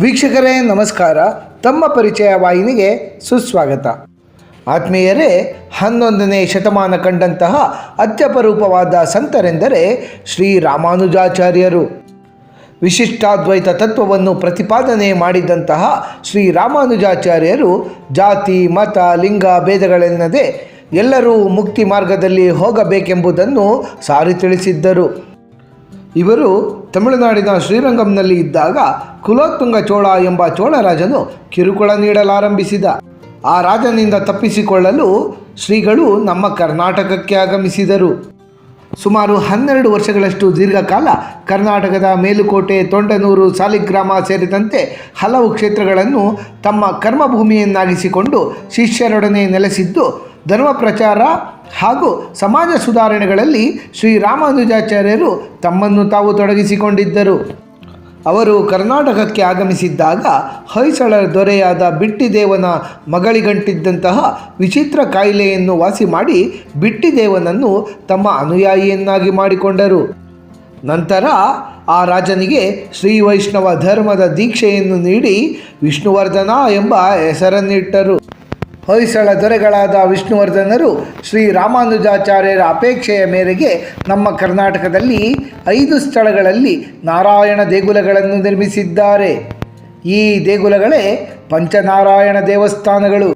ವೀಕ್ಷಕರೇ, ನಮಸ್ಕಾರ. ತಮ್ಮ ಪರಿಚಯ ವಾಹಿನಿಗೆ ಸುಸ್ವಾಗತ. ಆತ್ಮೀಯರೇ, ಹನ್ನೊಂದನೇ ಶತಮಾನ ಕಂಡಂತಹ ಅತ್ಯಪರೂಪವಾದ ಸಂತರೆಂದರೆ ಶ್ರೀ ರಾಮಾನುಜಾಚಾರ್ಯರು. ವಿಶಿಷ್ಟಾದ್ವೈತ ತತ್ವವನ್ನು ಪ್ರತಿಪಾದನೆ ಮಾಡಿದಂತಹ ಶ್ರೀ ರಾಮಾನುಜಾಚಾರ್ಯರು ಜಾತಿ, ಮತ, ಲಿಂಗ ಭೇದಗಳೆನ್ನದೆ ಎಲ್ಲರೂ ಮುಕ್ತಿ ಮಾರ್ಗದಲ್ಲಿ ಹೋಗಬೇಕೆಂಬುದನ್ನು ಸಾರಿ ತಿಳಿಸಿದ್ದರು. ಇವರು ತಮಿಳುನಾಡಿನ ಶ್ರೀರಂಗಂನಲ್ಲಿ ಇದ್ದಾಗ ಕುಲೋತ್ತುಂಗ ಚೋಳ ಎಂಬ ಚೋಳರಾಜನು ಕಿರುಕುಳ ನೀಡಲಾರಂಭಿಸಿದ. ಆ ರಾಜನಿಂದ ತಪ್ಪಿಸಿಕೊಳ್ಳಲು ಶ್ರೀಗಳು ನಮ್ಮ ಕರ್ನಾಟಕಕ್ಕೆ ಆಗಮಿಸಿದರು. ಸುಮಾರು ಹನ್ನೆರಡು ವರ್ಷಗಳಷ್ಟು ದೀರ್ಘಕಾಲ ಕರ್ನಾಟಕದ ಮೇಲುಕೋಟೆ, ತೊಂಡನೂರು, ಸಾಲಿಗ್ರಾಮ ಸೇರಿದಂತೆ ಹಲವು ಕ್ಷೇತ್ರಗಳನ್ನು ತಮ್ಮ ಕರ್ಮಭೂಮಿಯನ್ನಾಗಿಸಿಕೊಂಡು ಶಿಷ್ಯರೊಡನೆ ನೆಲೆಸಿದ್ದು, ಧರ್ಮ ಪ್ರಚಾರ ಹಾಗೂ ಸಮಾಜ ಸುಧಾರಣೆಗಳಲ್ಲಿ ಶ್ರೀ ರಾಮಾನುಜಾಚಾರ್ಯರು ತಮ್ಮನ್ನು ತಾವು ತೊಡಗಿಸಿಕೊಂಡಿದ್ದರು. ಅವರು ಕರ್ನಾಟಕಕ್ಕೆ ಆಗಮಿಸಿದ್ದಾಗ ಹೊಯ್ಸಳರ ದೊರೆಯಾದ ಬಿಟ್ಟಿದೇವನ ಮಗಳಿಗಂಟಿದ್ದಂತಹ ವಿಚಿತ್ರ ಕಾಯಿಲೆಯನ್ನು ವಾಸಿ ಮಾಡಿ ಬಿಟ್ಟಿದೇವನನ್ನು ತಮ್ಮ ಅನುಯಾಯಿಯನ್ನಾಗಿ ಮಾಡಿಕೊಂಡರು. ನಂತರ ಆ ರಾಜನಿಗೆ ಶ್ರೀ ವೈಷ್ಣವ ಧರ್ಮದ ದೀಕ್ಷೆಯನ್ನು ನೀಡಿ ವಿಷ್ಣುವರ್ಧನ ಎಂಬ ಹೆಸರನ್ನಿಟ್ಟರು. ಹೊಯ್ಸಳ ದೊರೆಗಳಾದ ವಿಷ್ಣುವರ್ಧನರು ಶ್ರೀ ರಾಮಾನುಜಾಚಾರ್ಯರ ಅಪೇಕ್ಷೆಯ ಮೇರೆಗೆ ನಮ್ಮ ಕರ್ನಾಟಕದಲ್ಲಿ ಐದು ಸ್ಥಳಗಳಲ್ಲಿ ನಾರಾಯಣ ದೇಗುಲಗಳನ್ನು ನಿರ್ಮಿಸಿದ್ದಾರೆ. ಈ ದೇಗುಲಗಳೇ ಪಂಚನಾರಾಯಣ ದೇವಸ್ಥಾನಗಳು.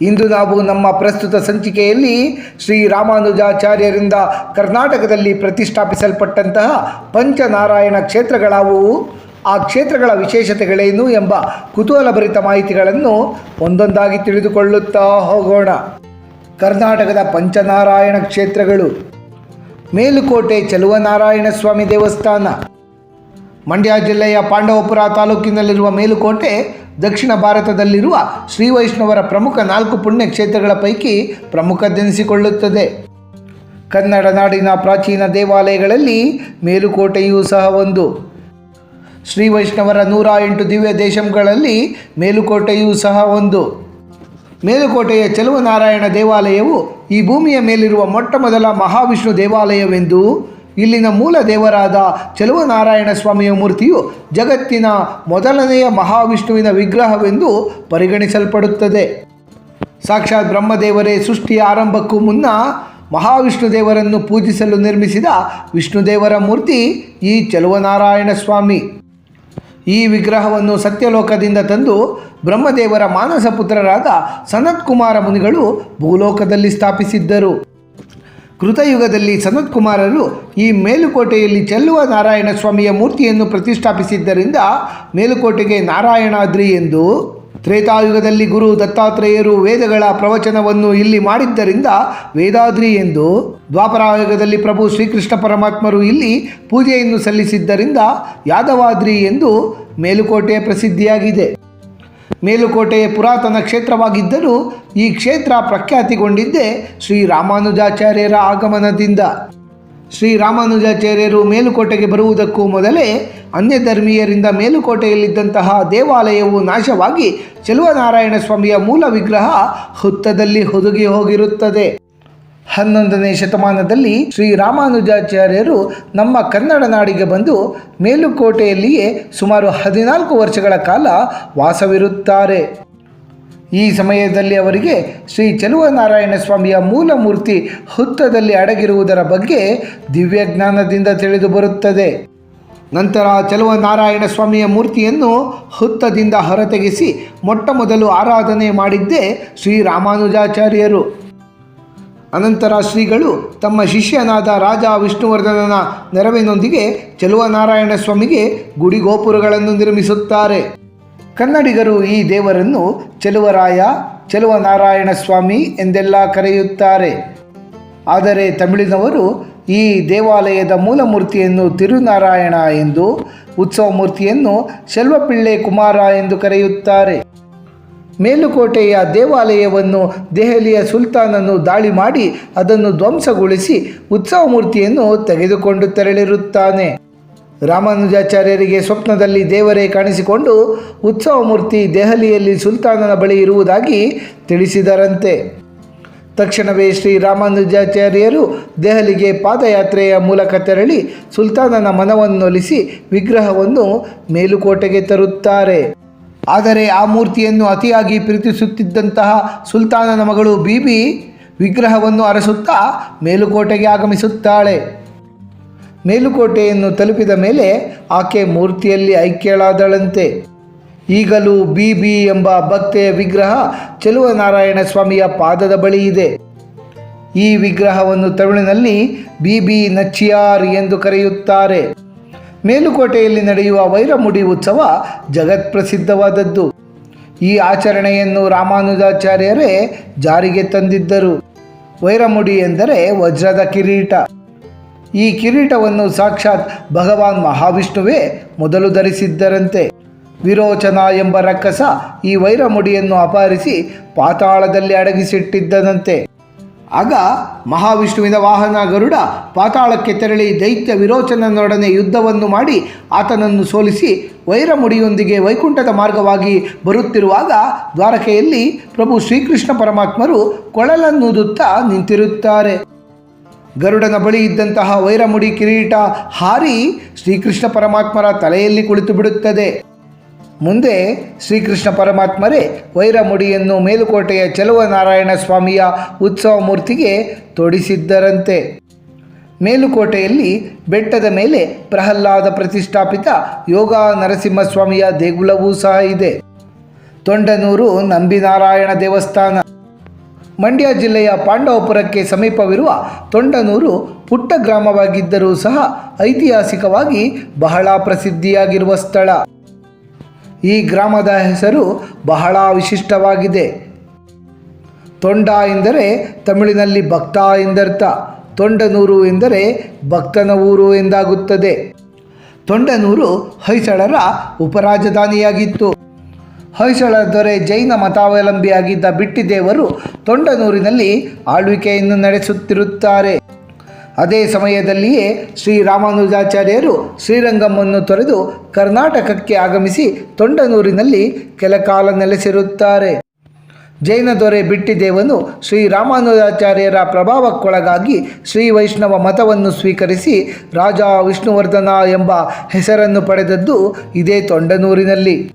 ಇಂದು ನಾವು ನಮ್ಮ ಪ್ರಸ್ತುತ ಸಂಚಿಕೆಯಲ್ಲಿ ಶ್ರೀ ರಾಮಾನುಜಾಚಾರ್ಯರಿಂದ ಕರ್ನಾಟಕದಲ್ಲಿ ಪ್ರತಿಷ್ಠಾಪಿಸಲ್ಪಟ್ಟಂತಹ ಪಂಚನಾರಾಯಣ ಕ್ಷೇತ್ರಗಳಾವುವು ಆ ಕ್ಷೇತ್ರಗಳ ವಿಶೇಷತೆಗಳೇನು ಎಂಬ ಕುತೂಹಲಭರಿತ ಮಾಹಿತಿಗಳನ್ನು ಒಂದೊಂದಾಗಿ ತಿಳಿದುಕೊಳ್ಳುತ್ತಾ ಹೋಗೋಣ. ಕರ್ನಾಟಕದ ಪಂಚನಾರಾಯಣ ಕ್ಷೇತ್ರಗಳು. ಮೇಲುಕೋಟೆ ಚಲುವನಾರಾಯಣ ಸ್ವಾಮಿ ದೇವಸ್ಥಾನ. ಮಂಡ್ಯ ಜಿಲ್ಲೆಯ ಪಾಂಡವಪುರ ತಾಲೂಕಿನಲ್ಲಿರುವ ಮೇಲುಕೋಟೆ ದಕ್ಷಿಣ ಭಾರತದಲ್ಲಿರುವ ಶ್ರೀ ವೈಷ್ಣವರ ಪ್ರಮುಖ ನಾಲ್ಕು ಪುಣ್ಯ ಕ್ಷೇತ್ರಗಳ ಪೈಕಿ ಪ್ರಮುಖದೆನಿಸಿಕೊಳ್ಳುತ್ತದೆ ಕನ್ನಡ ನಾಡಿನ ಪ್ರಾಚೀನ ದೇವಾಲಯಗಳಲ್ಲಿ ಮೇಲುಕೋಟೆಯೂ ಸಹ ಒಂದು. ಶ್ರೀ ವೈಷ್ಣವರ ನೂರ ಎಂಟು ದಿವ್ಯ ದೇಶಂಗಳಲ್ಲಿ ಮೇಲುಕೋಟೆಯೂ ಸಹ ಒಂದು. ಮೇಲುಕೋಟೆಯ ಚೆಲುವನಾರಾಯಣ ದೇವಾಲಯವು ಈ ಭೂಮಿಯ ಮೇಲಿರುವ ಮೊಟ್ಟಮೊದಲ ಮಹಾವಿಷ್ಣು ದೇವಾಲಯವೆಂದು ಇಲ್ಲಿನ ಮೂಲ ದೇವರಾದ ಚೆಲುವನಾರಾಯಣ ಸ್ವಾಮಿಯ ಮೂರ್ತಿಯು ಜಗತ್ತಿನ ಮೊದಲನೆಯ ಮಹಾವಿಷ್ಣುವಿನ ವಿಗ್ರಹವೆಂದು ಪರಿಗಣಿಸಲ್ಪಡುತ್ತದೆ. ಸಾಕ್ಷಾತ್ ಬ್ರಹ್ಮದೇವರೇ, ಸೃಷ್ಟಿಯ ಆರಂಭಕ್ಕೂ ಮುನ್ನ ಮಹಾವಿಷ್ಣು ದೇವರನ್ನು ಪೂಜಿಸಲು ನಿರ್ಮಿಸಿದ ವಿಷ್ಣುದೇವರ ಮೂರ್ತಿ ಈ ಚೆಲುವನಾರಾಯಣ ಸ್ವಾಮಿ. ಈ ವಿಗ್ರಹವನ್ನು ಸತ್ಯಲೋಕದಿಂದ ತಂದು ಬ್ರಹ್ಮದೇವರ ಮಾನಸ ಪುತ್ರರಾದ ಸನತ್ಕುಮಾರ ಮುನಿಗಳು ಭೂಲೋಕದಲ್ಲಿ ಸ್ಥಾಪಿಸಿದ್ದರು. ಕೃತಯುಗದಲ್ಲಿ ಸನತ್ಕುಮಾರರು ಈ ಮೇಲುಕೋಟೆಯಲ್ಲಿ ಚೆಲ್ಲುವ ನಾರಾಯಣ ಸ್ವಾಮಿಯ ಮೂರ್ತಿಯನ್ನು ಪ್ರತಿಷ್ಠಾಪಿಸಿದ್ದರಿಂದ ಮೇಲುಕೋಟೆಗೆ ನಾರಾಯಣಾದ್ರಿ ಎಂದು ತ್ರೇತಾಯುಗದಲ್ಲಿ ಗುರು ದತ್ತಾತ್ರೇಯರು ವೇದಗಳ ಪ್ರವಚನವನ್ನು ಇಲ್ಲಿ ಮಾಡಿದ್ದರಿಂದ ವೇದಾದ್ರಿ ಎಂದು ದ್ವಾಪರಾಯುಗದಲ್ಲಿ ಪ್ರಭು ಶ್ರೀಕೃಷ್ಣ ಪರಮಾತ್ಮರು ಇಲ್ಲಿ ಪೂಜೆಯನ್ನು ಸಲ್ಲಿಸಿದ್ದರಿಂದ ಯಾದವಾದ್ರಿ ಎಂದು ಮೇಲುಕೋಟೆ ಪ್ರಸಿದ್ಧಿಯಾಗಿದೆ. ಮೇಲುಕೋಟೆ ಪುರಾತನ ಕ್ಷೇತ್ರವಾಗಿದ್ದರೂ ಈ ಕ್ಷೇತ್ರ ಪ್ರಖ್ಯಾತಿಗೊಂಡಿದ್ದೇ ಶ್ರೀ ರಾಮಾನುಜಾಚಾರ್ಯರ ಆಗಮನದಿಂದ. ಶ್ರೀ ರಾಮಾನುಜಾಚಾರ್ಯರು ಮೇಲುಕೋಟೆಗೆ ಬರುವುದಕ್ಕೂ ಮೊದಲೇ ಅನ್ಯ ಧರ್ಮೀಯರಿಂದ ಮೇಲುಕೋಟೆಯಲ್ಲಿದ್ದಂತಹ ದೇವಾಲಯವು ನಾಶವಾಗಿ ಚೆಲುವನಾರಾಯಣ ಸ್ವಾಮಿಯ ಮೂಲ ವಿಗ್ರಹ ಹುತ್ತದಲ್ಲಿ ಹುದುಗಿ ಹೋಗಿರುತ್ತದೆ. ಹನ್ನೊಂದನೇ ಶತಮಾನದಲ್ಲಿ ಶ್ರೀ ರಾಮಾನುಜಾಚಾರ್ಯರು ನಮ್ಮ ಕನ್ನಡ ನಾಡಿಗೆ ಬಂದು ಮೇಲುಕೋಟೆಯಲ್ಲಿಯೇ ಸುಮಾರು ಹದಿನಾಲ್ಕು ವರ್ಷಗಳ ಕಾಲ ವಾಸವಿರುತ್ತಾರೆ. ಈ ಸಮಯದಲ್ಲಿ ಅವರಿಗೆ ಶ್ರೀ ಚೆಲುವನಾರಾಯಣ ಸ್ವಾಮಿಯ ಮೂಲ ಮೂರ್ತಿ ಹುತ್ತದಲ್ಲಿ ಅಡಗಿರುವುದರ ಬಗ್ಗೆ ದಿವ್ಯಜ್ಞಾನದಿಂದ ತಿಳಿದು ಬರುತ್ತದೆ ಚಲುವ ನಾರಾಯಣ ಸ್ವಾಮಿಯ ಮೂರ್ತಿಯನ್ನು ಹುತ್ತದಿಂದ ಹೊರತೆಗೆಸಿ ಮೊಟ್ಟ ಮೊದಲು ಆರಾಧನೆ ಮಾಡಿದ್ದೇ ಶ್ರೀ ರಾಮಾನುಜಾಚಾರ್ಯರು ಅನಂತರ ಶ್ರೀಗಳು ತಮ್ಮ ಶಿಷ್ಯನಾದ ರಾಜ ವಿಷ್ಣುವರ್ಧನನ ನೆರವಿನೊಂದಿಗೆ ಚೆಲುವನಾರಾಯಣ ಸ್ವಾಮಿಗೆ ಗುಡಿ ಗೋಪುರಗಳನ್ನು ನಿರ್ಮಿಸುತ್ತಾರೆ. ಕನ್ನಡಿಗರು ಈ ದೇವರನ್ನು ಚೆಲುವರಾಯ, ಚೆಲುವನಾರಾಯಣ ಸ್ವಾಮಿ ಎಂದೆಲ್ಲ ಕರೆಯುತ್ತಾರೆ. ಆದರೆ ತಮಿಳಿನವರು ಈ ದೇವಾಲಯದ ಮೂಲ ಮೂರ್ತಿಯನ್ನು ತಿರುನಾರಾಯಣ ಎಂದು ಉತ್ಸವ ಮೂರ್ತಿಯನ್ನು ಶೆಲ್ವಪಿಳ್ಳೆ ಕುಮಾರ ಎಂದು ಕರೆಯುತ್ತಾರೆ. ಮೇಲುಕೋಟೆಯ ದೇವಾಲಯವನ್ನು ದೆಹಲಿಯ ಸುಲ್ತಾನನು ದಾಳಿ ಮಾಡಿ ಅದನ್ನು ಧ್ವಂಸಗೊಳಿಸಿ ಉತ್ಸವ ಮೂರ್ತಿಯನ್ನು ತೆಗೆದುಕೊಂಡು ತೆರಳಿರುತ್ತಾನೆ. ರಾಮಾನುಜಾಚಾರ್ಯರಿಗೆ ಸ್ವಪ್ನದಲ್ಲಿ ದೇವರೇ ಕಾಣಿಸಿಕೊಂಡು ಉತ್ಸವ ಮೂರ್ತಿ ದೆಹಲಿಯಲ್ಲಿ ಸುಲ್ತಾನನ ಬಳಿ ಇರುವುದಾಗಿ ತಿಳಿಸಿದರಂತೆ. ತಕ್ಷಣವೇ ಶ್ರೀ ರಾಮಾನುಜಾಚಾರ್ಯರು ದೆಹಲಿಗೆ ಪಾದಯಾತ್ರೆಯ ಮೂಲಕ ತೆರಳಿ ಸುಲ್ತಾನನ ಮನವನ್ನೊಲಿಸಿ ವಿಗ್ರಹವನ್ನು ಮೇಲುಕೋಟೆಗೆ ತರುತ್ತಾರೆ. ಆದರೆ ಆ ಮೂರ್ತಿಯನ್ನು ಅತಿಯಾಗಿ ಪ್ರೀತಿಸುತ್ತಿದ್ದಂತಹ ಸುಲ್ತಾನನ ಮಗಳು ಬೀಬಿ ವಿಗ್ರಹವನ್ನು ಅರಸುತ್ತಾ ಮೇಲುಕೋಟೆಗೆ ಆಗಮಿಸುತ್ತಾಳೆ. ಮೇಲುಕೋಟೆಯನ್ನು ತಲುಪಿದ ಮೇಲೆ ಆಕೆ ಮೂರ್ತಿಯಲ್ಲಿ ಐಕ್ಯಳಾದಳಂತೆ. ಈಗಲೂ ಬಿ ಬಿ ಎಂಬ ಭಕ್ತೆಯ ವಿಗ್ರಹ ಚೆಲುವನಾರಾಯಣ ಸ್ವಾಮಿಯ ಪಾದದ ಬಳಿ ಇದೆ. ಈ ವಿಗ್ರಹವನ್ನು ತಮಿಳಿನಲ್ಲಿ ಬಿಬಿ ನಚ್ಚಿಯಾರ್ ಎಂದು ಕರೆಯುತ್ತಾರೆ. ಮೇಲುಕೋಟೆಯಲ್ಲಿ ನಡೆಯುವ ವೈರಮುಡಿ ಉತ್ಸವ ಜಗತ್ಪ್ರಸಿದ್ಧವಾದದ್ದು ಈ ಆಚರಣೆಯನ್ನು ರಾಮಾನುಜಾಚಾರ್ಯರೇ ಜಾರಿಗೆ ತಂದಿದ್ದರು. ವೈರಮುಡಿ ಎಂದರೆ ವಜ್ರದ ಕಿರೀಟ. ಈ ಕಿರೀಟವನ್ನು ಸಾಕ್ಷಾತ್ ಭಗವಾನ್ ಮಹಾವಿಷ್ಣುವೇ ಮೊದಲು ಧರಿಸಿದ್ದರಂತೆ. ವಿರೋಚನ ಎಂಬ ರಕ್ಕಸ ಈ ವೈರಮುಡಿಯನ್ನು ಅಪಹರಿಸಿ ಪಾತಾಳದಲ್ಲಿ ಅಡಗಿಸಿಟ್ಟಿದ್ದನಂತೆ. ಆಗ ಮಹಾವಿಷ್ಣುವಿನ ವಾಹನ ಗರುಡ ಪಾತಾಳಕ್ಕೆ ತೆರಳಿ ದೈತ್ಯ ವಿರೋಚನನೊಡನೆ ಯುದ್ಧವನ್ನು ಮಾಡಿ ಆತನನ್ನು ಸೋಲಿಸಿ ವೈರಮುಡಿಯೊಂದಿಗೆ ವೈಕುಂಠದ ಮಾರ್ಗವಾಗಿ ಬರುತ್ತಿರುವಾಗ ದ್ವಾರಕೆಯಲ್ಲಿ ಪ್ರಭು ಶ್ರೀಕೃಷ್ಣ ಪರಮಾತ್ಮರು ಕೊಳಲನ್ನೂದುತ್ತಾ ನಿಂತಿರುತ್ತಾರೆ. ಗರುಡನ ಬಳಿ ಇದ್ದಂತಹ ವೈರಮುಡಿ ಕಿರೀಟ ಹಾರಿ ಶ್ರೀಕೃಷ್ಣ ಪರಮಾತ್ಮರ ತಲೆಯಲ್ಲಿ ಕುಳಿತು ಬಿಡುತ್ತದೆ ಮುಂದೆ ಶ್ರೀಕೃಷ್ಣ ಪರಮಾತ್ಮರೇ ವೈರಮುಡಿಯನ್ನು ಮೇಲುಕೋಟೆಯ ಚೆಲುವನಾರಾಯಣ ಸ್ವಾಮಿಯ ಉತ್ಸವ ಮೂರ್ತಿಗೆ ತೊಡಿಸಿದ್ದರಂತೆ. ಮೇಲುಕೋಟೆಯಲ್ಲಿ ಬೆಟ್ಟದ ಮೇಲೆ ಪ್ರಹ್ಲಾದ ಪ್ರತಿಷ್ಠಾಪಿತ ಯೋಗ ನರಸಿಂಹಸ್ವಾಮಿಯ ದೇಗುಲವೂ ಸಹ ಇದೆ. ತೊಂಡನೂರು ನಂಬಿನಾರಾಯಣ ದೇವಸ್ಥಾನ. ಮಂಡ್ಯ ಜಿಲ್ಲೆಯ ಪಾಂಡವಪುರಕ್ಕೆ ಸಮೀಪವಿರುವ ತೊಂಡನೂರು ಪುಟ್ಟ ಗ್ರಾಮವಾಗಿದ್ದರೂ ಸಹ ಐತಿಹಾಸಿಕವಾಗಿ ಬಹಳ ಪ್ರಸಿದ್ಧಿಯಾಗಿರುವ ಸ್ಥಳ. ಈ ಗ್ರಾಮದ ಹೆಸರು ಬಹಳ ವಿಶಿಷ್ಟವಾಗಿದೆ. ತೊಂಡ ಎಂದರೆ ತಮಿಳಿನಲ್ಲಿ ಭಕ್ತ ಎಂದರ್ಥ. ತೊಂಡನೂರು ಎಂದರೆ ಭಕ್ತನ ಊರು ಎಂದಾಗುತ್ತದೆ. ತೊಂಡನೂರು ಹೊಯ್ಸಳರ ಉಪರಾಜಧಾನಿಯಾಗಿತ್ತು. ಹೊಯ್ಸಳ ದೊರೆ ಜೈನ ಮತಾವಲಂಬಿಯಾಗಿದ್ದ ಬಿಟ್ಟಿದೇವರು ತೊಂಡನೂರಿನಲ್ಲಿ ಆಳ್ವಿಕೆಯನ್ನು ನಡೆಸುತ್ತಿರುತ್ತಾರೆ. ಅದೇ ಸಮಯದಲ್ಲಿಯೇ ಶ್ರೀ ರಾಮಾನುಜಾಚಾರ್ಯರು ಶ್ರೀರಂಗಮನ್ನು ತೊರೆದು ಕರ್ನಾಟಕಕ್ಕೆ ಆಗಮಿಸಿ ತೊಂಡನೂರಿನಲ್ಲಿ ಕೆಲಕಾಲ ನೆಲೆಸಿರುತ್ತಾರೆ. ಜೈನ ದೊರೆ ಬಿಟ್ಟಿದೇವನು ಶ್ರೀ ರಾಮಾನುಜಾಚಾರ್ಯರ ಪ್ರಭಾವಕ್ಕೊಳಗಾಗಿ ಶ್ರೀ ವೈಷ್ಣವ ಮತವನ್ನು ಸ್ವೀಕರಿಸಿ ರಾಜ ವಿಷ್ಣುವರ್ಧನ ಎಂಬ ಹೆಸರನ್ನು ಪಡೆದದ್ದು ಇದೇ ತೊಂಡನೂರಿನಲ್ಲಿ.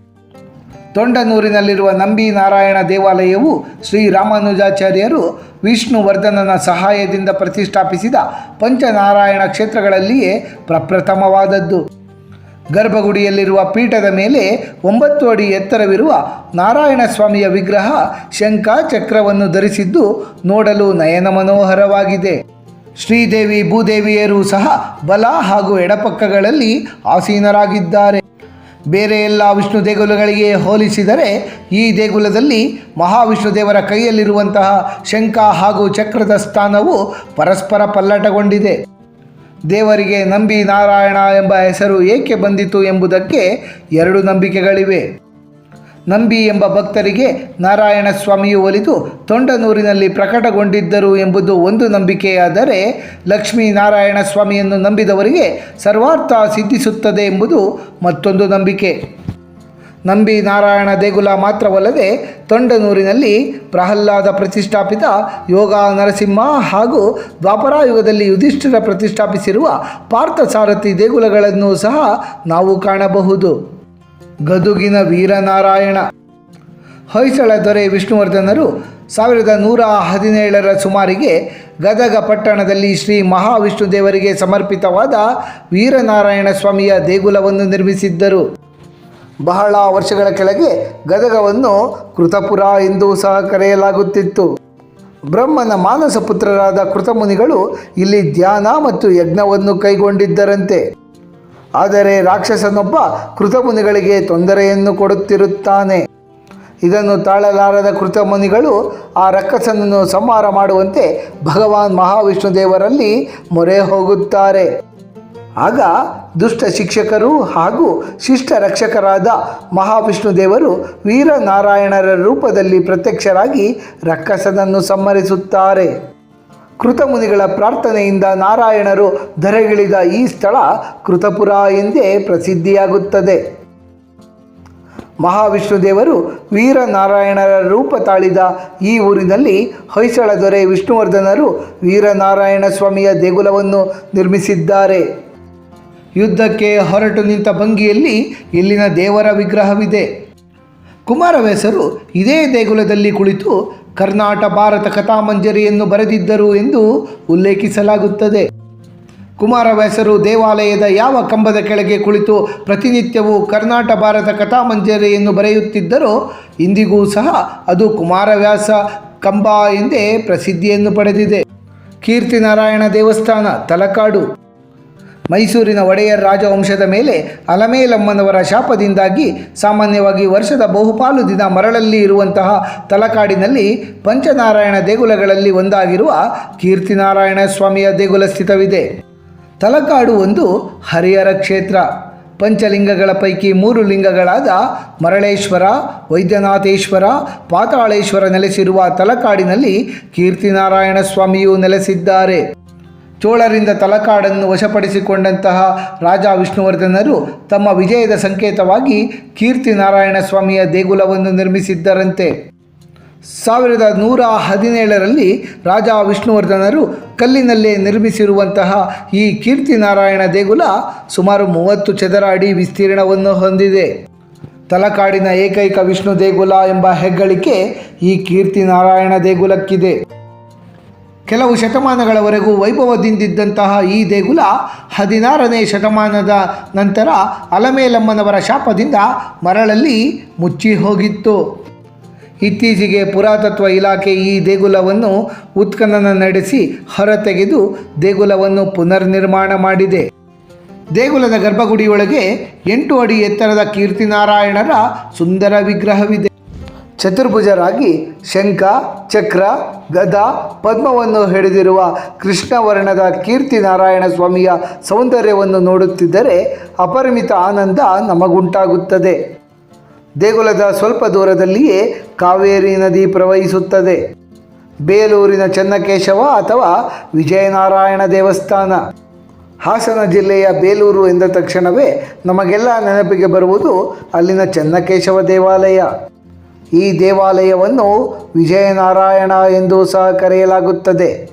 ತೊಂಡನೂರಿನಲ್ಲಿರುವ ನಂಬಿ ನಾರಾಯಣ ದೇವಾಲಯವು ಶ್ರೀ ರಾಮಾನುಜಾಚಾರ್ಯರು ವಿಷ್ಣುವರ್ಧನನ ಸಹಾಯದಿಂದ ಪ್ರತಿಷ್ಠಾಪಿಸಿದ ಪಂಚನಾರಾಯಣ ಕ್ಷೇತ್ರಗಳಲ್ಲಿಯೇ ಪ್ರಪ್ರಥಮವಾದದ್ದು. ಗರ್ಭಗುಡಿಯಲ್ಲಿರುವ ಪೀಠದ ಮೇಲೆ ಒಂಬತ್ತು ಅಡಿ ಎತ್ತರವಿರುವ ನಾರಾಯಣ ಸ್ವಾಮಿಯ ವಿಗ್ರಹ ಶಂಖ ಚಕ್ರವನ್ನು ಧರಿಸಿದ್ದು ನೋಡಲು ನಯನ ಮನೋಹರವಾಗಿದೆ. ಶ್ರೀದೇವಿ ಭೂದೇವಿಯರು ಸಹ ಬಲ ಹಾಗೂ ಎಡಪಕ್ಕಗಳಲ್ಲಿ ಆಸೀನರಾಗಿದ್ದಾರೆ. ಬೇರೆ ಎಲ್ಲ ವಿಷ್ಣು ದೇಗುಲಗಳಿಗೆ ಹೋಲಿಸಿದರೆ ಈ ದೇಗುಲದಲ್ಲಿ ಮಹಾವಿಷ್ಣು ದೇವರ ಕೈಯಲ್ಲಿರುವಂತಹ ಶಂಖ ಹಾಗೂ ಚಕ್ರದ ಸ್ಥಾನವು ಪರಸ್ಪರ ಪಲ್ಲಟಗೊಂಡಿದೆ. ದೇವರಿಗೆ ನಂಬಿ ನಾರಾಯಣ ಎಂಬ ಹೆಸರು ಏಕೆ ಬಂದಿತು ಎಂಬುದಕ್ಕೆ ಎರಡು ನಂಬಿಕೆಗಳಿವೆ. ನಂಬಿ ಎಂಬ ಭಕ್ತರಿಗೆ ನಾರಾಯಣ ಸ್ವಾಮಿಯು ಒಲಿದು ತೊಂಡನೂರಿನಲ್ಲಿ ಪ್ರಕಟಗೊಂಡಿದ್ದರು ಎಂಬುದು ಒಂದು ನಂಬಿಕೆಯಾದರೆ ಲಕ್ಷ್ಮೀ ನಾರಾಯಣ ಸ್ವಾಮಿಯನ್ನು ನಂಬಿದವರಿಗೆ ಸರ್ವಾರ್ಥ ಸಿದ್ಧಿಸುತ್ತದೆ ಎಂಬುದು ಮತ್ತೊಂದು ನಂಬಿಕೆ. ನಂಬಿ ನಾರಾಯಣ ದೇಗುಲ ಮಾತ್ರವಲ್ಲದೆ ತೊಂಡನೂರಿನಲ್ಲಿ ಪ್ರಹ್ಲಾದ ಪ್ರತಿಷ್ಠಾಪಿತ ಯೋಗ ನರಸಿಂಹ ಹಾಗೂ ದ್ವಾಪರಾಯುಗದಲ್ಲಿ ಯುಧಿಷ್ಠಿರ ಪ್ರತಿಷ್ಠಾಪಿಸಿರುವ ಪಾರ್ಥಸಾರಥಿ ದೇಗುಲಗಳನ್ನು ಸಹ ನಾವು ಕಾಣಬಹುದು. ಗದುಗಿನ ವೀರನಾರಾಯಣ. ಹೊಯ್ಸಳ ದೊರೆ ವಿಷ್ಣುವರ್ಧನರು ಸಾವಿರದ ನೂರ ಹದಿನೇಳರ ಸುಮಾರಿಗೆ ಗದಗ ಪಟ್ಟಣದಲ್ಲಿ ಶ್ರೀ ಮಹಾವಿಷ್ಣು ದೇವರಿಗೆ ಸಮರ್ಪಿತವಾದ ವೀರನಾರಾಯಣ ಸ್ವಾಮಿಯ ದೇಗುಲವನ್ನು ನಿರ್ಮಿಸಿದ್ದರು. ಬಹಳ ವರ್ಷಗಳ ಕೆಳಗೆ ಗದಗವನ್ನು ಕೃತಪುರ ಎಂದು ಸಹ ಕರೆಯಲಾಗುತ್ತಿತ್ತು. ಬ್ರಹ್ಮನ ಮಾನಸ ಪುತ್ರರಾದ ಕೃತಮುನಿಗಳು ಇಲ್ಲಿ ಧ್ಯಾನ ಮತ್ತು ಯಜ್ಞವನ್ನು ಕೈಗೊಂಡಿದ್ದರಂತೆ. ಆದರೆ ರಾಕ್ಷಸನೊಬ್ಬ ಕೃತಮುನಿಗಳಿಗೆ ತೊಂದರೆಯನ್ನು ಕೊಡುತ್ತಿರುತ್ತಾನೆ. ಇದನ್ನು ತಾಳಲಾರದ ಕೃತಮುನಿಗಳು ಆ ರಕ್ಕಸನನ್ನು ಸಂಹಾರ ಮಾಡುವಂತೆ ಭಗವಾನ್ ಮಹಾವಿಷ್ಣು ದೇವರಲ್ಲಿ ಮೊರೆ ಹೋಗುತ್ತಾರೆ. ಆಗ ದುಷ್ಟ ಶಿಕ್ಷಕರು ಹಾಗೂ ಶಿಷ್ಟ ರಕ್ಷಕರಾದ ಮಹಾವಿಷ್ಣು ದೇವರು ವೀರನಾರಾಯಣರ ರೂಪದಲ್ಲಿ ಪ್ರತ್ಯಕ್ಷರಾಗಿ ರಕ್ಕಸನನ್ನು ಸಂಹರಿಸುತ್ತಾರೆ. ಕೃತಮುನಿಗಳ ಪ್ರಾರ್ಥನೆಯಿಂದ ನಾರಾಯಣರು ಧರೆಗಿಳಿದ ಈ ಸ್ಥಳ ಕೃತಪುರ ಎಂದೇ ಪ್ರಸಿದ್ಧಿಯಾಗುತ್ತದೆ. ಮಹಾವಿಷ್ಣುದೇವರು ವೀರನಾರಾಯಣರ ರೂಪ ತಾಳಿದ ಈ ಊರಿನಲ್ಲಿ ಹೊಯ್ಸಳ ದೊರೆ ವಿಷ್ಣುವರ್ಧನರು ವೀರನಾರಾಯಣ ಸ್ವಾಮಿಯ ದೇಗುಲವನ್ನು ನಿರ್ಮಿಸಿದ್ದಾರೆ. ಯುದ್ಧಕ್ಕೆ ಹೊರಟು ನಿಂತ ಭಂಗಿಯಲ್ಲಿ ಇಲ್ಲಿನ ದೇವರ ವಿಗ್ರಹವಿದೆ. ಕುಮಾರವ್ಯಾಸರು ಇದೇ ದೇಗುಲದಲ್ಲಿ ಕುಳಿತು ಕರ್ನಾಟ ಭಾರತ ಕಥಾಮಂಜರಿಯನ್ನು ಬರೆದಿದ್ದರು ಎಂದು ಉಲ್ಲೇಖಿಸಲಾಗುತ್ತದೆ. ಕುಮಾರವ್ಯಾಸರು ದೇವಾಲಯದ ಯಾವ ಕಂಬದ ಕೆಳಗೆ ಕುಳಿತು ಪ್ರತಿನಿತ್ಯವೂ ಕರ್ನಾಟ ಭಾರತ ಕಥಾಮಂಜರಿಯನ್ನು ಬರೆಯುತ್ತಿದ್ದರೋ, ಇಂದಿಗೂ ಸಹ ಅದು ಕುಮಾರವ್ಯಾಸ ಕಂಬ ಎಂದೇ ಪ್ರಸಿದ್ಧಿಯನ್ನು ಪಡೆದಿದೆ. ಕೀರ್ತಿನಾರಾಯಣ ದೇವಸ್ಥಾನ, ತಲಕಾಡು. ಮೈಸೂರಿನ ಒಡೆಯರ್ ರಾಜವಂಶದ ಮೇಲೆ ಅಲಮೇಲಮ್ಮನವರ ಶಾಪದಿಂದಾಗಿ ಸಾಮಾನ್ಯವಾಗಿ ವರ್ಷದ ಬಹುಪಾಲು ದಿನ ಮರಳಲ್ಲಿ ಇರುವಂತಹ ತಲಕಾಡಿನಲ್ಲಿ ಪಂಚನಾರಾಯಣ ದೇಗುಲಗಳಲ್ಲಿ ಒಂದಾಗಿರುವ ಕೀರ್ತಿನಾರಾಯಣ ಸ್ವಾಮಿಯ ದೇಗುಲ ಸ್ಥಿತವಿದೆ. ತಲಕಾಡು ಒಂದು ಹರಿಹರ ಕ್ಷೇತ್ರ. ಪಂಚಲಿಂಗಗಳ ಪೈಕಿ ಮೂರು ಲಿಂಗಗಳಾದ ಮರಳೇಶ್ವರ, ವೈದ್ಯನಾಥೇಶ್ವರ, ಪಾತಾಳೇಶ್ವರ ನೆಲೆಸಿರುವ ತಲಕಾಡಿನಲ್ಲಿ ಕೀರ್ತಿನಾರಾಯಣ ಸ್ವಾಮಿಯು ನೆಲೆಸಿದ್ದಾರೆ. ಚೋಳರಿಂದ ತಲಕಾಡನ್ನು ವಶಪಡಿಸಿಕೊಂಡಂತಹ ರಾಜ ವಿಷ್ಣುವರ್ಧನರು ತಮ್ಮ ವಿಜಯದ ಸಂಕೇತವಾಗಿ ಕೀರ್ತಿ ನಾರಾಯಣ ಸ್ವಾಮಿಯ ದೇಗುಲವನ್ನು ನಿರ್ಮಿಸಿದ್ದರಂತೆ. ಸಾವಿರದ ನೂರ ಹದಿನೇಳರಲ್ಲಿ ರಾಜ ವಿಷ್ಣುವರ್ಧನರು ಕಲ್ಲಿನಲ್ಲೇ ನಿರ್ಮಿಸಿರುವಂತಹ ಈ ಕೀರ್ತಿನಾರಾಯಣ ದೇಗುಲ ಸುಮಾರು ಮೂವತ್ತು ಚದರ ಅಡಿ ವಿಸ್ತೀರ್ಣವನ್ನು ಹೊಂದಿದೆ. ತಲಕಾಡಿನ ಏಕೈಕ ವಿಷ್ಣು ದೇಗುಲ ಎಂಬ ಹೆಗ್ಗಳಿಕೆ ಈ ಕೀರ್ತಿನಾರಾಯಣ ದೇಗುಲಕ್ಕಿದೆ. ಕೆಲವು ಶತಮಾನಗಳವರೆಗೂ ವೈಭವದಿಂದಿದ್ದಂತಹ ಈ ದೇಗುಲ ಹದಿನಾರನೇ ಶತಮಾನದ ನಂತರ ಅಲಮೇಲಮ್ಮನವರ ಶಾಪದಿಂದ ಮರಳಲ್ಲಿ ಮುಚ್ಚಿ ಹೋಗಿತ್ತು. ಇತ್ತೀಚೆಗೆ ಪುರಾತತ್ವ ಇಲಾಖೆ ಈ ದೇಗುಲವನ್ನು ಉತ್ಖನನ ನಡೆಸಿ ಹೊರತೆಗೆದು ದೇಗುಲವನ್ನು ಪುನರ್ನಿರ್ಮಾಣ ಮಾಡಿದೆ. ದೇಗುಲದ ಗರ್ಭಗುಡಿಯೊಳಗೆ ಎಂಟು ಅಡಿ ಎತ್ತರದ ಕೀರ್ತಿನಾರಾಯಣರ ಸುಂದರ ವಿಗ್ರಹವಿದೆ. ಚತುರ್ಭುಜರಾಗಿ ಶಂಖ, ಚಕ್ರ, ಗದ, ಪದ್ಮವನ್ನು ಹಿಡಿದಿರುವ ಕೃಷ್ಣವರ್ಣದ ಕೀರ್ತಿನಾರಾಯಣ ಸ್ವಾಮಿಯ ಸೌಂದರ್ಯವನ್ನು ನೋಡುತ್ತಿದ್ದರೆ ಅಪರಿಮಿತ ಆನಂದ ನಮಗುಂಟಾಗುತ್ತದೆ. ದೇಗುಲದ ಸ್ವಲ್ಪ ದೂರದಲ್ಲಿಯೇ ಕಾವೇರಿ ನದಿ ಪ್ರವಹಿಸುತ್ತದೆ. ಬೇಲೂರಿನ ಚನ್ನಕೇಶವ ಅಥವಾ ವಿಜಯನಾರಾಯಣ ದೇವಸ್ಥಾನ. ಹಾಸನ ಜಿಲ್ಲೆಯ ಬೇಲೂರು ಎಂದ ತಕ್ಷಣವೇ ನಮಗೆಲ್ಲ ನೆನಪಿಗೆ ಬರುವುದು ಅಲ್ಲಿನ ಚನ್ನಕೇಶವ ದೇವಾಲಯ. ಈ ದೇವಾಲಯವನ್ನು ವಿಜಯನಾರಾಯಣ ಎಂದು ಸಹ ಕರೆಯಲಾಗುತ್ತದೆ.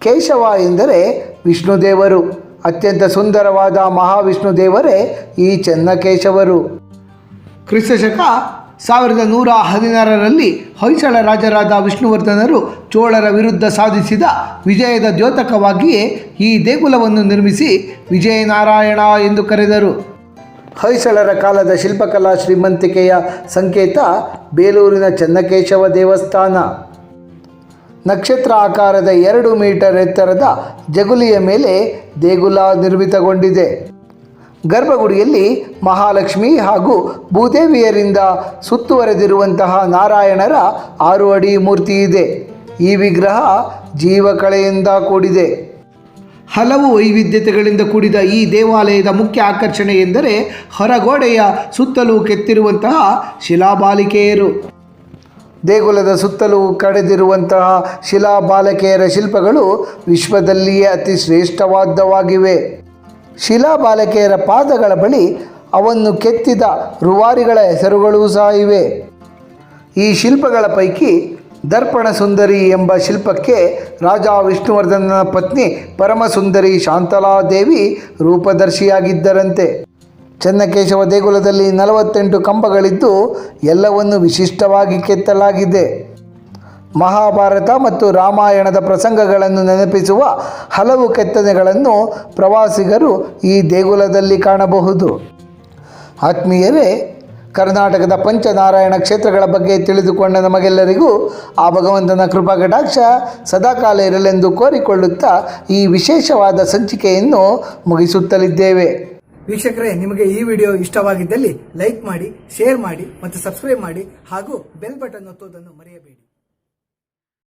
ಕೇಶವ ಎಂದರೆ ವಿಷ್ಣುದೇವರು. ಅತ್ಯಂತ ಸುಂದರವಾದ ಮಹಾವಿಷ್ಣು ದೇವರೇ ಈ ಚನ್ನಕೇಶವರು. ಕ್ರಿಸ್ತಶಕ ಸಾವಿರದ ನೂರ ಹದಿನಾರರಲ್ಲಿ ಹೊಯ್ಸಳ ರಾಜರಾದ ವಿಷ್ಣುವರ್ಧನರು ಚೋಳರ ವಿರುದ್ಧ ಸಾಧಿಸಿದ ವಿಜಯದ ದ್ಯೋತಕವಾಗಿಯೇ ಈ ದೇಗುಲವನ್ನು ನಿರ್ಮಿಸಿ ವಿಜಯನಾರಾಯಣ ಎಂದು ಕರೆದರು. ಹೊಯ್ಸಳರ ಕಾಲದ ಶಿಲ್ಪಕಲಾ ಶ್ರೀಮಂತಿಕೆಯ ಸಂಕೇತ ಬೇಲೂರಿನ ಚನ್ನಕೇಶವ ದೇವಸ್ಥಾನ. ನಕ್ಷತ್ರ ಆಕಾರದ ಎರಡು ಮೀಟರ್ ಎತ್ತರದ ಜಗುಲಿಯ ಮೇಲೆ ದೇಗುಲ ನಿರ್ಮಿತಗೊಂಡಿದೆ. ಗರ್ಭಗುಡಿಯಲ್ಲಿ ಮಹಾಲಕ್ಷ್ಮಿ ಹಾಗೂ ಭೂದೇವಿಯರಿಂದ ಸುತ್ತುವರೆದಿರುವಂತಹ ನಾರಾಯಣರ ಆರು ಅಡಿ ಮೂರ್ತಿ ಇದೆ. ಈ ವಿಗ್ರಹ ಜೀವಕಳೆಯಿಂದ ಕೂಡಿದೆ. ಹಲವು ವೈವಿಧ್ಯತೆಗಳಿಂದ ಕೂಡಿದ ಈ ದೇವಾಲಯದ ಮುಖ್ಯ ಆಕರ್ಷಣೆ ಎಂದರೆ ಹೊರಗೋಡೆಯ ಸುತ್ತಲೂ ಕೆತ್ತಿರುವಂತಹ ಶಿಲಾಬಾಲಿಕೆಯರು. ದೇಗುಲದ ಸುತ್ತಲೂ ಕಡೆದಿರುವಂತಹ ಶಿಲಾಬಾಲಕೆಯರ ಶಿಲ್ಪಗಳು ವಿಶ್ವದಲ್ಲಿಯೇ ಅತಿ ಶ್ರೇಷ್ಠವಾದವಾಗಿವೆ. ಶಿಲಾಬಾಲಕೆಯರ ಪಾದಗಳ ಬಳಿ ಅವನ್ನು ಕೆತ್ತಿದ ರುವಾರಿಗಳ ಹೆಸರುಗಳೂ ಸಹ ಇವೆ. ಈ ಶಿಲ್ಪಗಳ ಪೈಕಿ ದರ್ಪಣ ಸುಂದರಿ ಎಂಬ ಶಿಲ್ಪಕ್ಕೆ ರಾಜ ವಿಷ್ಣುವರ್ಧನನ ಪತ್ನಿ ಪರಮಸುಂದರಿ ಶಾಂತಲಾದೇವಿ ರೂಪದರ್ಶಿಯಾಗಿದ್ದರಂತೆ. ಚನ್ನಕೇಶವ ದೇಗುಲದಲ್ಲಿ ನಲವತ್ತೆಂಟು ಕಂಬಗಳಿದ್ದು ಎಲ್ಲವನ್ನು ವಿಶಿಷ್ಟವಾಗಿ ಕೆತ್ತಲಾಗಿದೆ. ಮಹಾಭಾರತ ಮತ್ತು ರಾಮಾಯಣದ ಪ್ರಸಂಗಗಳನ್ನು ನೆನಪಿಸುವ ಹಲವು ಕೆತ್ತನೆಗಳನ್ನು ಪ್ರವಾಸಿಗರು ಈ ದೇಗುಲದಲ್ಲಿ ಕಾಣಬಹುದು. ಆತ್ಮೀಯರೇ ಕರ್ನಾಟಕದ ಪಂಚನಾರಾಯಣ ಕ್ಷೇತ್ರಗಳ ಬಗ್ಗೆ ತಿಳಿದುಕೊಂಡ ನಮಗೆಲ್ಲರಿಗೂ ಆ ಭಗವಂತನ ಕೃಪಾ ಕಟಾಕ್ಷ ಸದಾಕಾಲ ಇರಲೆಂದು ಕೋರಿಕೊಳ್ಳುತ್ತಾ ಈ ವಿಶೇಷವಾದ ಸಂಚಿಕೆಯನ್ನು ಮುಗಿಸುತ್ತಲಿದ್ದೇವೆ. ವೀಕ್ಷಕರೇ, ನಿಮಗೆ ಈ ವಿಡಿಯೋ ಇಷ್ಟವಾಗಿದ್ದಲ್ಲಿ ಲೈಕ್ ಮಾಡಿ, ಶೇರ್ ಮಾಡಿ ಮತ್ತು ಸಬ್ಸ್ಕ್ರೈಬ್ ಮಾಡಿ ಹಾಗೂ ಬೆಲ್ ಬಟನ್ ಒತ್ತುವುದನ್ನು ಮರೆಯಬೇಡಿ.